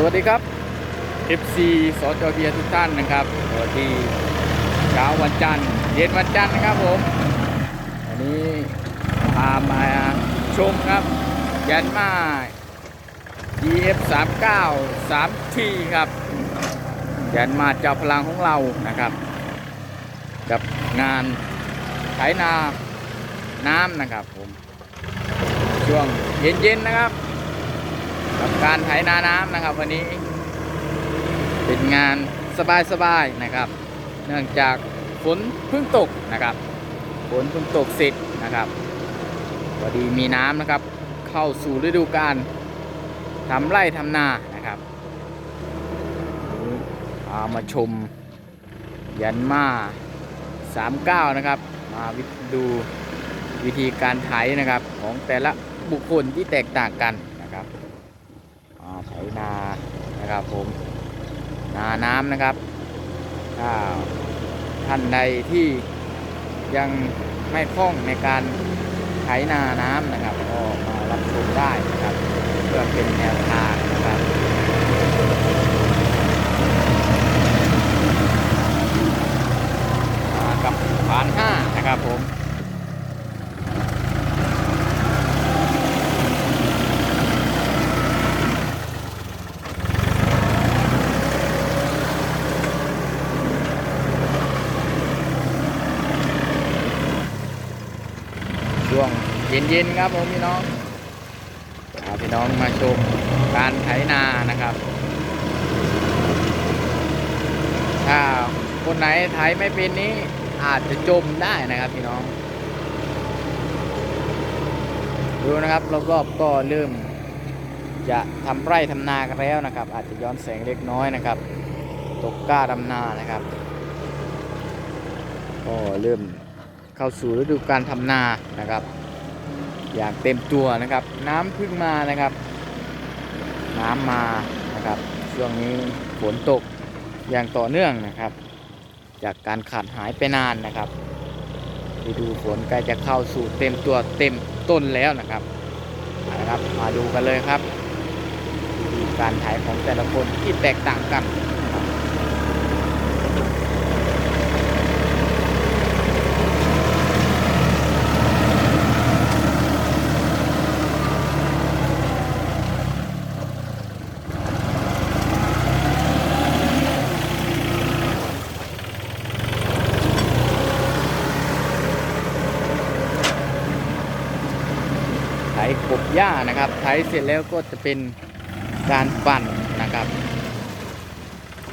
สวัสดีครับ FC สจเบียทุกท่านนะครับสวัสดีเช้าวันจันทร์เย็นวันจันทร์นะครับผมวันนี้พามาชมครับยันมา GF 3 9 3 t ครับยันมาเจ้าพลังของเรานะครับ กับงานไถนาน้ำนะครับผม ช่วงเย็นๆนะครับ กับการไถนาน้ำนะครับ วันนี้ เป็นงานสบายๆนะครับ เนื่องจากฝนเพิ่งตกนะครับฝนเพิ่งตกเสร็จนะครับพอดีมีน้ำนะครับ เข้าสู่ฤดูกาลทำไร่ทำนานะครับเอามาชมยันมา39 นะครับ มาวิดูวิธีการไถนะครับของแต่ละบุคคลที่แตกต่างกันนะครับ นานะครับผมนาน้ำนะครับถ้าท่านใดที่ยังไม่คล่องในการไถนาน้ำนะครับ ก็มารับชมได้นะครับ เพื่อเป็นแนวทางนะครับกับผ่านห้านะครับผม ช่วงเย็นๆครับผมพี่น้องพาพี่น้องมาชมการไถนานะครับ ถ้าคนไหนไถไม่เป็นนี้อาจจะจมได้นะครับพี่น้อง ดูนะครับรอบๆก็เริ่มจะทำไร่ทำนากันแล้วนะครับ อาจจะย้อนแสงเล็กน้อยนะครับ ตกกล้าดำนานะครับ ก็เริ่ม เข้าสู่ฤดูการทำนานะครับ อย่างเต็มตัวนะครับ น้ำพึ่งมานะครับ น้ำมานะครับ ช่วงนี้ฝนตกอย่างต่อเนื่องนะครับ จากการขาดหายไปนานนะครับฤดูฝนใกล้จะเข้าสู่เต็มตัวเต็มต้นแล้วนะครับเอาละครับ มาดูกันเลยครับ การถ่ายของแต่ละคนที่แตกต่างกันนะครับ ไถกบ หญ้านะครับไถเสร็จแล้วก็จะเป็นการปั่นนะครับ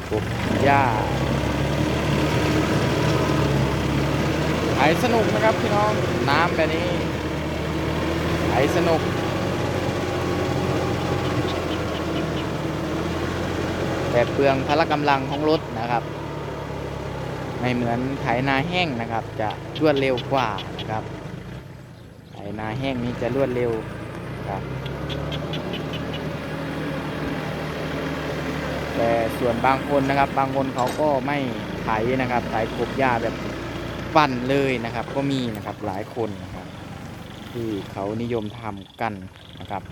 กบหญ้าไถสนุกนะครับพี่น้องน้ำแบบนี้ไถสนุกแต่เปลืองพละกำลังของรถนะครับ ไม่เหมือนไถนาแห้งนะครับ จะรวดเร็วกว่านะครับไถนาแห้งนี้จะรวดเร็ว ครับ แต่ส่วนบางคนนะครับ บางคนเขาก็ไม่ไถนะครับไถกบหญ้าแบบปั่นเลยนะครับ ก็มีนะครับหลายคนนะครับ ที่เขานิยมทำกันนะครับ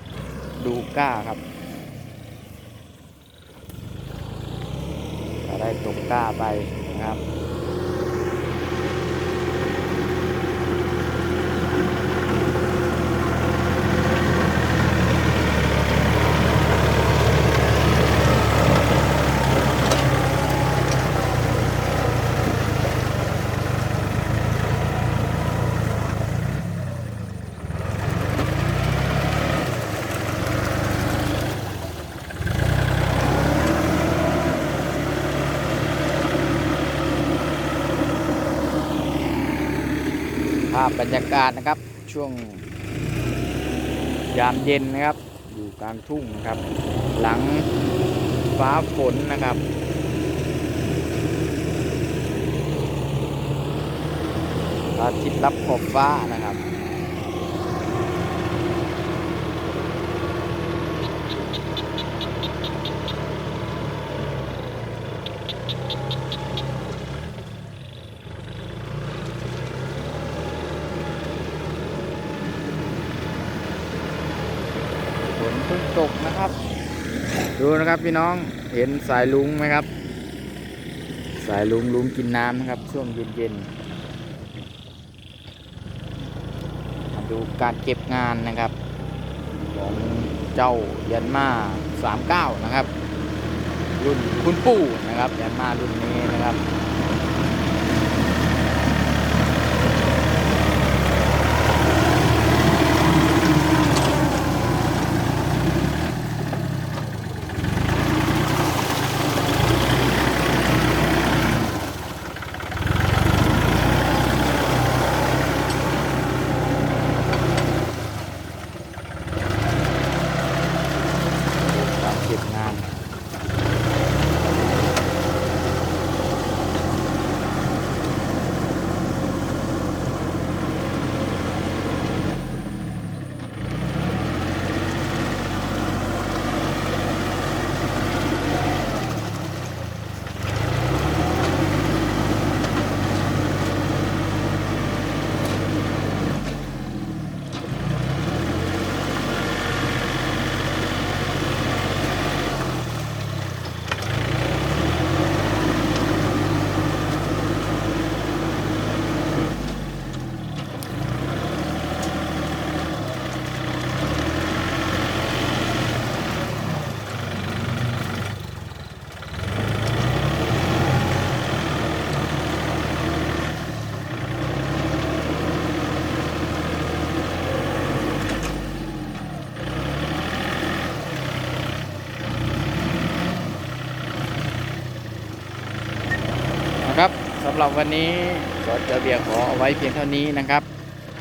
ดูก้าครับก็ได้ตกก้าไปนะครับ ภาพบรรยากาศนะครับช่วง ยามเย็นนะครับ อยู่กลางทุ่งนะครับ หลังฟ้าฝนนะครับอาทิตย์รับขอบฟ้านะครับ พิ่งตกนะครับ ดูนะครับพี่น้องเห็นสายลุงไหมครับ สายลุงลุงกินน้ำนะครับ ช่วงเย็นๆมาดูการเก็บงานนะครับ ของเจ้ายันมา39 นะครับ รุ่นคุณปู่นะครับ ยันมารุ่นนี้นะครับำหรับวันนี้ก็จเบียร์ขอเอาไว้เพียงเท่านี้นะครับ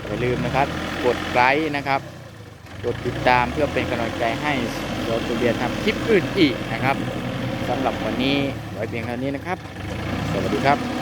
อย่าลืมนะครับ กดไลค์นะครับ กดติดตามเพื่อเป็นกำลังใจให้สอจเบียร์ทำคลิปอื่นอีกนะครับสำหรับวันนี้ไว้เพียงเท่านี้นะครับ สวัสดีครับ